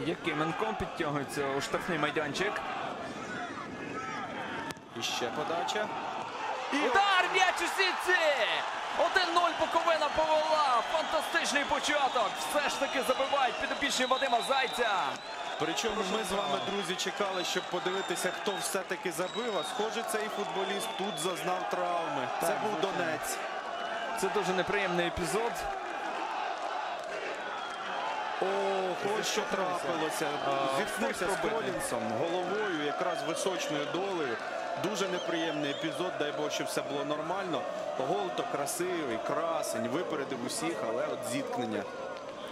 Якименко підтягується у штрафний майданчик. І ще подача. І Удар м'яч у сітці! 1-0 Буковина повела. Фантастичний початок. Все ж таки забивають підопічні Вадима Зайця. Причому ми з вами, друзі, чекали, щоб подивитися, хто все-таки забив. А схоже, цей футболіст тут зазнав травми. Це Так, був. Донець. Це дуже неприємний епізод. Ох, ось що трапилося. Зіткнувся з. Колінсом головою, якраз височною долею. Дуже неприємний епізод. Дай Бог, щоб все було нормально. Гол то красивий, красень, випередив усіх, але от зіткнення.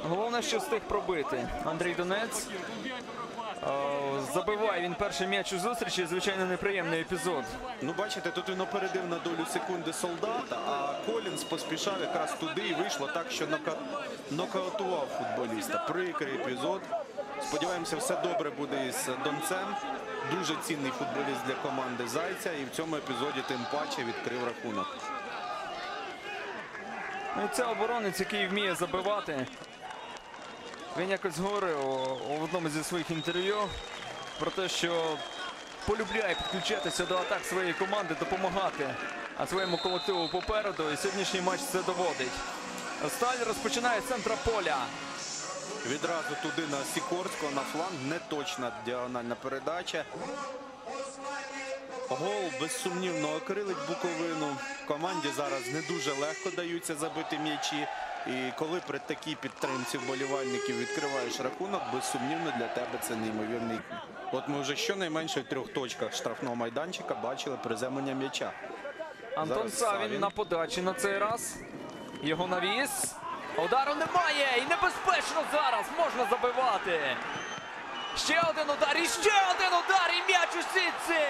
Головне, що встиг пробити. Андрій Донець. Е, Забиває він перший м'яч у зустрічі. Звичайно, неприємний епізод. Ну, бачите, тут він опередив на долю секунди солдата, а Колінс поспішав якраз туди і вийшло так, що нока... нокаутував футболіста. Прикрий епізод. Сподіваємося, все добре буде із Донцем. Дуже цінний футболіст для команди Зайця. І в цьому епізоді тим паче відкрив рахунок. Ну це оборонець, який вміє забивати. Він якось говорив у- одному зі своїх інтерв'ю про те, що полюбляє підключатися до атак своєї команди, допомагати своєму колективу попереду. І сьогоднішній матч це доводить. Сталь розпочинає з центра поля. Відразу туди на Сікорського, на фланг. Неточна діагональна передача. Гол безсумнівно окрилить Буковину. Команді зараз не дуже легко даються забити м'ячі. І коли при такій підтримці вболівальників відкриваєш рахунок, безсумнівно для тебе це неймовірний. От ми вже щонайменше в трьох точках штрафного майданчика бачили приземлення м'яча. Антон Зараз Савін Савін. на подачі на цей раз. Його навіс. Удару немає. І небезпечно зараз можна забивати. Ще один удар, і ще один удар, і м'яч у сітці.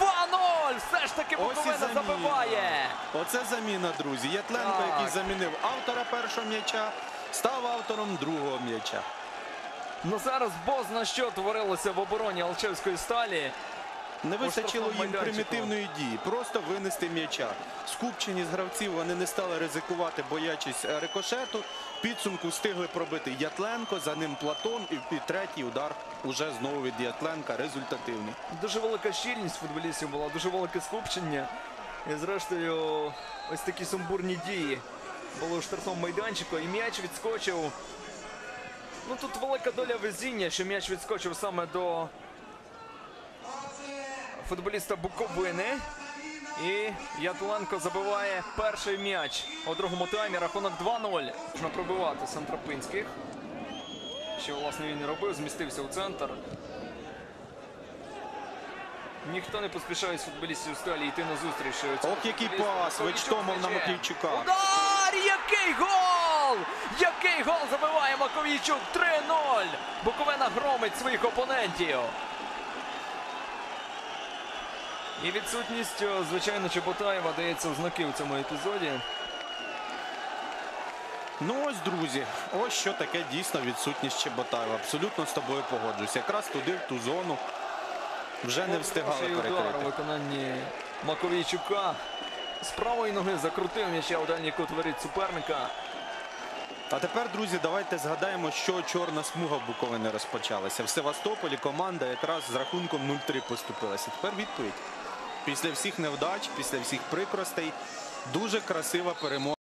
2-0. Все ж таки Буковина забиває. Оце заміна, друзі. Ятленко, Так. який замінив автора першого м'яча, став автором другого м'яча. Ну зараз бозна що творилося в обороні Алчевської сталі. Не вистачило їм майданчику. примітивної дії, просто винести м'яча. Скупчені з гравців вони не стали ризикувати, боячись е, рикошету. Підсумку встигли пробити Ятленко, за ним Платон і, і третій удар уже знову від Ятленка результативний. Дуже велика щільність футболістів була, дуже велике скупчення. І зрештою, ось такі сумбурні дії були у штрафному майданчику, і м'яч відскочив. Ну тут велика доля везіння, що м'яч відскочив саме до футболіста Буковини. І Ятленко забиває перший м'яч у другому таймі. Рахунок 2-0. Можна пробивати Сантрапинських. Що власне він і робив, змістився у центр. Ніхто не поспішає з футболістів сталі йти на зустріч. Ох, який пас! Вечтомов на м'ячем. Маклійчука. Удар! Який гол! Який гол забиває Маковійчук! 3-0! Буковина громить своїх опонентів. І відсутність, звичайно, Чеботаєва дається в знаки в цьому епізоді. Ну ось, друзі, ось що таке дійсно відсутність Чеботаєва. Абсолютно з тобою погоджуюсь. Якраз туди, в ту зону, вже не встигали перекрити. виконанні Маковійчука. З правої ноги закрутив м'яча у дальній кут воріт суперника. А тепер, друзі, давайте згадаємо, що чорна смуга в Буковини розпочалася. В Севастополі команда якраз з рахунком 0-3 поступилася. Тепер відповідь. Після всіх невдач, після всіх прикростей, дуже красива перемога.